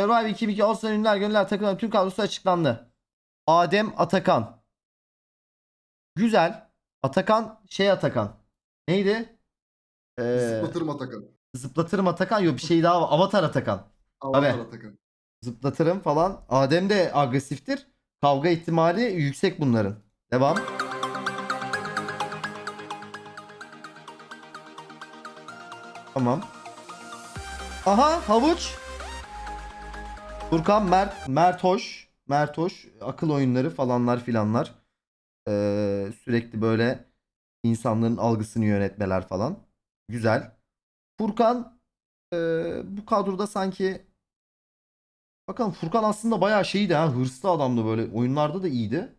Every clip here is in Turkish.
Survivor 2002 All-Star Ünlüler Gönüller takımların tüm kadrosu açıklandı. Adem Atakan. Güzel. Atakan şey Atakan. Neydi? Ee, Zıplatırım Atakan. zıplatırım Atakan. Yok bir şey daha var. Avatar Atakan. Avatar Tabii. Atakan. Zıplatırım falan. Adem de agresiftir. Kavga ihtimali yüksek bunların. Devam. Tamam. Aha havuç. Furkan Mert Mert Hoş. Mert Hoş. Akıl oyunları falanlar filanlar. Ee, sürekli böyle insanların algısını yönetmeler falan. Güzel. Furkan ee, bu kadroda sanki Bakalım Furkan aslında bayağı şeydi ha. Hırslı adamdı böyle. Oyunlarda da iyiydi.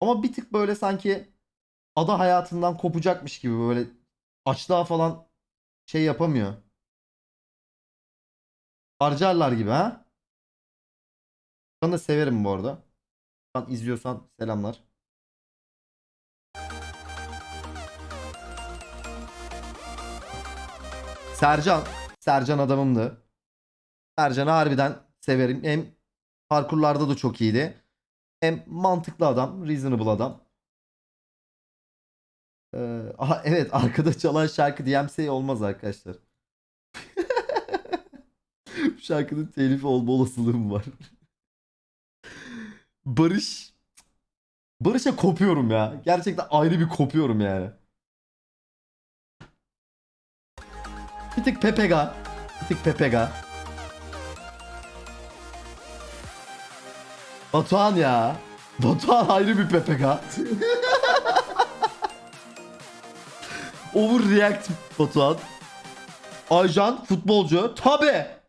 Ama bir tık böyle sanki ada hayatından kopacakmış gibi böyle açlığa falan şey yapamıyor. Harcarlar gibi ha. Ben de severim bu arada. Sen izliyorsan selamlar. Sercan. Sercan adamımdı. Sercan'ı harbiden severim. Hem parkurlarda da çok iyiydi. Hem mantıklı adam, reasonable adam. Ee, aha, evet arkada çalan şarkı DMC olmaz arkadaşlar. Şarkının telifi olma olasılığı mı var? Barış Barış'a kopuyorum ya. Gerçekten ayrı bir kopuyorum yani. Bir tık Pepega. Bir tık Pepega. Batuhan ya. Batuhan ayrı bir PPK. Overreact Batuhan. Aycan futbolcu. Tabi.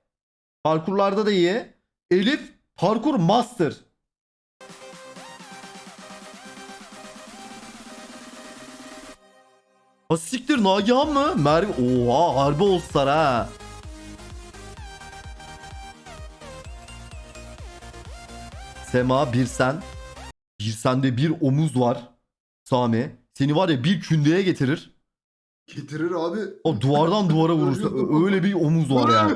Parkurlarda da iyi. Elif parkur master. Ha siktir Nagihan mı? Merve. Oha harbi olsar ha. Sema bir sen. Bir sende bir omuz var. Sami. Seni var ya bir kündeye getirir. Getirir abi. O duvardan duvara vurursa ö- öyle bir omuz var ya.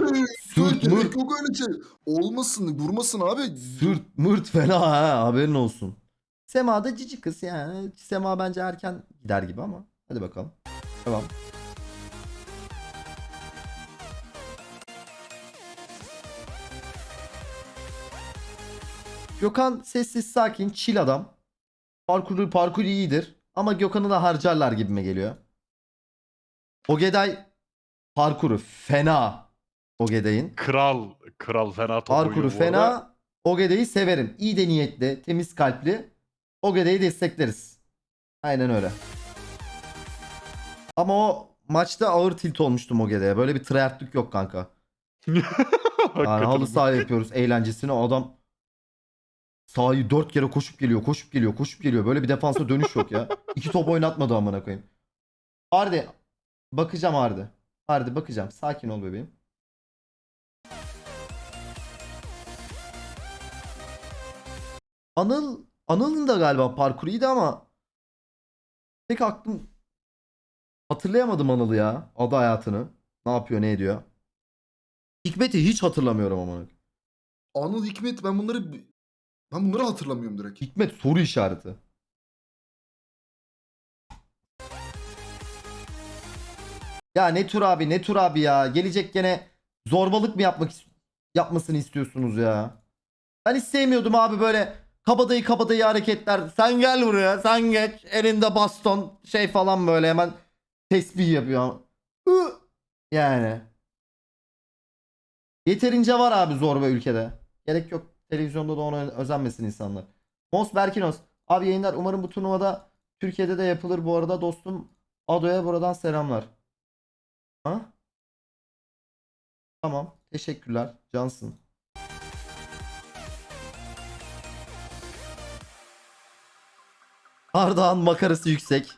Sırt mırt yok öyle şey. Olmasın, vurmasın abi. sırt mırt fena ha haberin olsun. Sema da cici kız yani. Sema bence erken gider gibi ama. Hadi bakalım. Tamam. Gökhan sessiz sakin chill adam. Parkuru parkur iyidir. Ama Gökhan'ı da harcarlar gibime geliyor. Ogeday parkuru fena. Ogeday'ın. Kral, kral fena top Parkuru oynuyor bu arada. fena. Ogeday'ı severim. İyi de niyetli, temiz kalpli. Ogeday'ı destekleriz. Aynen öyle. Ama o maçta ağır tilt olmuştum Ogeday'a. Böyle bir tryhardlık yok kanka. Yani Hakikaten halı saha yapıyoruz eğlencesine. O adam sahayı dört kere koşup geliyor, koşup geliyor, koşup geliyor. Böyle bir defansa dönüş yok ya. İki top oynatmadı amına koyayım. Hardi. Bakacağım Hardi. Hardi bakacağım. Sakin ol bebeğim. Anıl Anıl'ın da galiba parkuru iyiydi ama pek aklım hatırlayamadım Anıl'ı ya. Adı hayatını. Ne yapıyor, ne ediyor. Hikmet'i hiç hatırlamıyorum ama. Anıl Hikmet ben bunları ben bunları hatırlamıyorum direkt. Hikmet soru işareti. Ya ne tur abi ne tur abi ya. Gelecek gene zorbalık mı yapmak yapmasını istiyorsunuz ya. Ben hiç sevmiyordum abi böyle kabadayı kabadayı hareketler. Sen gel buraya sen geç elinde baston şey falan böyle hemen tesbih yapıyor. Yani. Yeterince var abi zorba ülkede. Gerek yok. Televizyonda da ona özenmesin insanlar. Mos Berkinos. Abi yayınlar. Umarım bu turnuvada Türkiye'de de yapılır bu arada dostum. Ado'ya buradan selamlar. Ha? Tamam. Teşekkürler. Cansın. Ardahan makarası yüksek.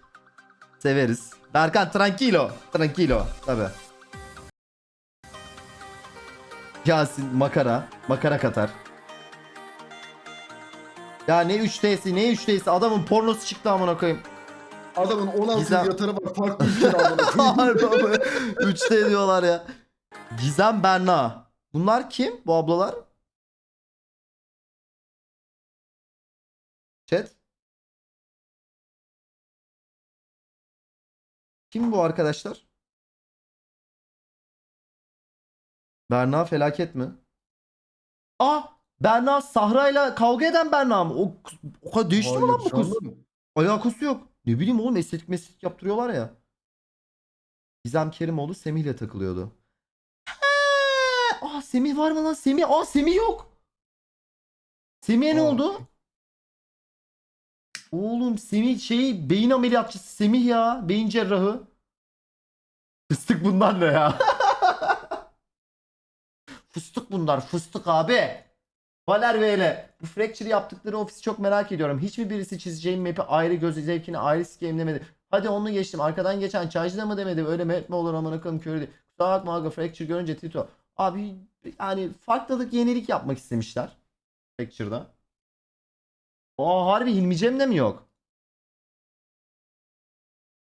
Severiz. Berkan tranquilo. Tranquilo. Tabi. Yasin makara. Makara katar. Ya ne 3D'si ne 3D'si adamın pornosu çıktı amına koyayım. Adamın 16 Gizem- yatarı var. Farklı bir şey. Harbi abi. 3D diyorlar ya. Gizem Berna. Bunlar kim? Bu ablalar? Chat. Kim bu arkadaşlar? Berna felaket mi? Ah! Berna Sahra'yla kavga eden Berna mı? O, o kadar değişti mi lan bu kız? Alakası yok. Ne bileyim oğlum estetik mesleği yaptırıyorlar ya. Gizem Kerimoğlu Semih'le takılıyordu. Aa Semih var mı lan? Semih. Aa Semih yok. Semih'e ne oldu? Oğlum Semih şey beyin ameliyatçısı Semih ya. Beyin cerrahı. Fıstık bunlar ne ya? fıstık bunlar fıstık abi. Valer V'yle. Bu Fracture yaptıkları ofisi çok merak ediyorum. Hiçbir birisi çizeceğim map'i ayrı göz zevkini ayrı sikeyimlemedi. Hadi onu geçtim. Arkadan geçen çaycı da mı demedi? Öyle map mi olur amına koyayım körü değil. Kusura bakma aga Fracture görünce Tito. Abi yani farklılık yenilik yapmak istemişler. Fracture'da. Aa harbi Hilmi Cem de mi yok?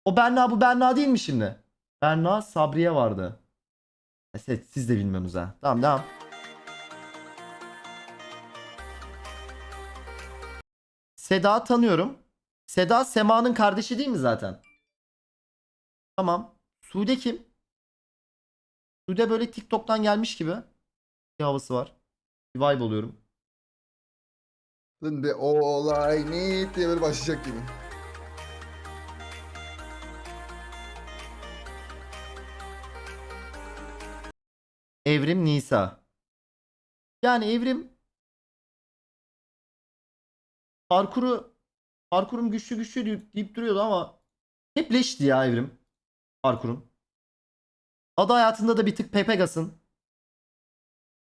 O Berna bu Berna değil mi şimdi? Berna Sabriye vardı. Evet siz de bilmiyorsunuz ha. Tamam devam. Seda tanıyorum. Seda Sema'nın kardeşi değil mi zaten? Tamam. Sude kim? Sude böyle TikTok'tan gelmiş gibi. Bir havası var. Bir vibe oluyorum. Be olay ne diye böyle başlayacak gibi. Evrim Nisa. Yani Evrim parkuru parkurum güçlü güçlü deyip, deyip duruyordu ama hep leşti ya Evrim. Parkurun. Adı hayatında da bir tık Pepegas'ın.